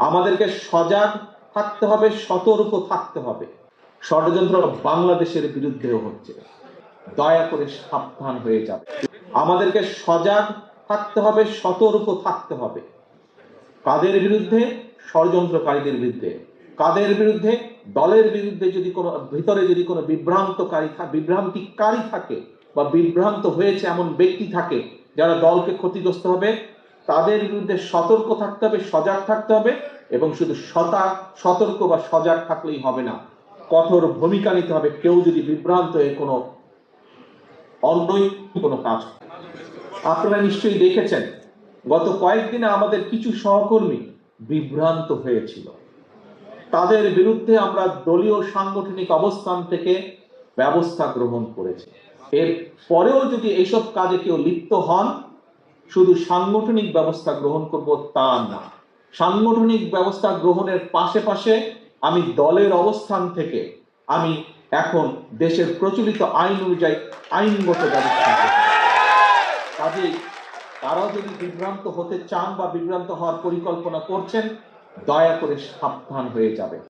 আমাদেরকে সজাগ থাকতে হবে, সতর্ক থাকতে হবে। ষড়যন্ত্র বাংলাদেশের বিরুদ্ধেও হচ্ছে। দয়া করে সাবধান হয়ে যাবে আমাদেরকে সজাগ থাকতে হবে, সতর্ক থাকতে হবে। কাদের বিরুদ্ধে? ষড়যন্ত্রকারীদের বিরুদ্ধে। কাদের বিরুদ্ধে? দলের বিরুদ্ধে যদি কোনো, ভিতরে যদি কোনো বিভ্রান্তকারী বিভ্রান্তিকারী থাকে বা বিভ্রান্ত হয়েছে এমন ব্যক্তি থাকে যারা দলকে ক্ষতিগ্রস্ত হবে তাদের বিরুদ্ধে সতর্ক থাকতে হবে, সজাগ থাকতে হবে এবং শুধু সতা, সতর্ক বা সজাগ থাকলেই হবে না। কঠোর ভূমিকা নিতে হবে, কেউ যদি বিভ্রান্ত হয়ে কোনো অনৈতিক কোনো কাজ আপনারা নিশ্চয়ই দেখেছেন, গত কয়েকদিনে আমাদের কিছু সহকর্মী বিভ্রান্ত হয়েছিল। তাদের বিরুদ্ধে আমরা দলীয় সাংগঠনিক অবস্থান থেকে ব্যবস্থা গ্রহণ করেছি। এর পরেও যদি এইসব কাজে কেউ লিপ্ত হন শুধু সাংগঠনিক ব্যবস্থা গ্রহণ করব তা না সাংগঠনিক ব্যবস্থা গ্রহণের পাশে পাশে আমি দলের অবস্থান থেকে আমি এখন দেশের প্রচলিত আইন অনুযায়ী আইনগত ব্যবস্থা। কাজেই তারাও যদি বিভ্রান্ত হতে চান বা বিভ্রান্ত হওয়ার পরিকল্পনা করছেন, দয়া করে সাবধান হয়ে যাবে